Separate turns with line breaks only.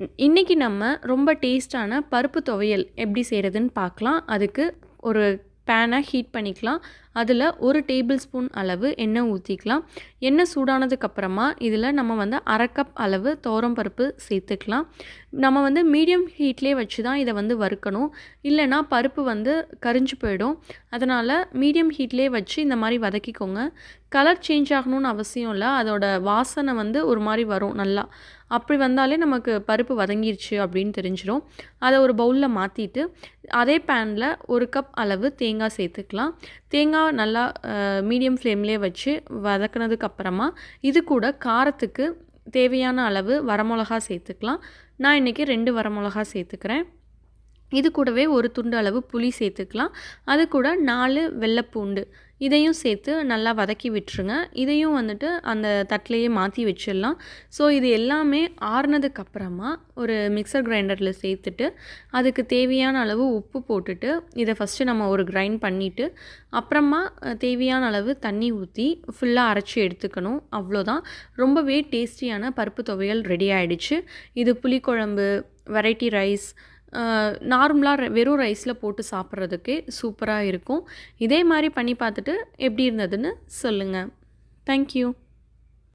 இன்றைக்கி நம்ம ரொம்ப டேஸ்டான பருப்பு துவையல் எப்படி செய்கிறதுன்னு பார்க்கலாம். அதுக்கு ஒரு பேனை ஹீட் பண்ணிக்கலாம். அதில் ஒரு டேபிள் ஸ்பூன் அளவு எண்ணெய் ஊற்றிக்கலாம் எண்ணெய் சூடானதுக்கப்புறமா இதில் நம்ம வந்து அரை கப் அளவு துவரம் பருப்பு சேர்த்துக்கலாம். நம்ம வந்து மீடியம் ஹீட்லேயே வச்சு தான் இதை வந்து வறுக்கணும். இல்லைனா பருப்பு வந்து கரிஞ்சு போயிடும். அதனால் மீடியம் ஹீட்லேயே வச்சு இந்த மாதிரி வதக்கிக்கோங்க. கலர் சேஞ்ச் ஆகணும்னு அவசியம் இல்லை. அதோட வாசனை வந்து ஒரு மாதிரி வரும் நல்லா. அப்படி வந்தாலே நமக்கு பருப்பு வதங்கிருச்சு அப்படின்னு தெரிஞ்சிடும் அதை ஒரு பவுலில் மாற்றிட்டு அதே பேனில் ஒரு கப் அளவு தேங்காய் சேர்த்துக்கலாம். தேங்காய் நல்லா மீடியம் ஃப்ளேம்லேயே வச்சு வதக்குனதுக்கு அப்புறமா இது கூட காரத்துக்கு தேவையான அளவு வரமிளகா சேர்த்துக்கலாம். நான் இன்றைக்கி ரெண்டு வரமிளகா சேர்த்துக்கிறேன். இது கூடவே ஒரு துண்டு அளவு புளி சேர்த்துக்கலாம். அது கூட நாலு வெள்ளைப்பூண்டு. இதையும் சேர்த்து நல்லா வதக்கி விட்டுருங்க. இதையும் வந்துட்டு அந்த தட்டிலையே மாற்றி வச்சிடலாம். ஸோ இது எல்லாமே ஆறுனதுக்கப்புறமா ஒரு மிக்சர் கிரைண்டரில் சேர்த்துட்டு அதுக்கு தேவையான அளவு உப்பு போட்டுட்டு இதை ஃபஸ்ட்டு நம்ம ஒரு கிரைண்ட் பண்ணிவிட்டு அப்புறமா தேவையான அளவு தண்ணி ஊற்றி ஃபுல்லாக அரைச்சி எடுத்துக்கணும். அவ்வளோதான். ரொம்பவே டேஸ்டியான பருப்பு துவையல் ரெடி ஆகிடுச்சு இது புளிக்குழம்பு வெரைட்டி ரைஸ் நார்மலாக வெறும் ரைஸில் போட்டு சாப்பிட்றதுக்கே சூப்பராக இருக்கும். இதே மாதிரி பண்ணி பார்த்துட்டு எப்படி இருந்ததுன்னு சொல்லுங்கள் தேங்க்யூ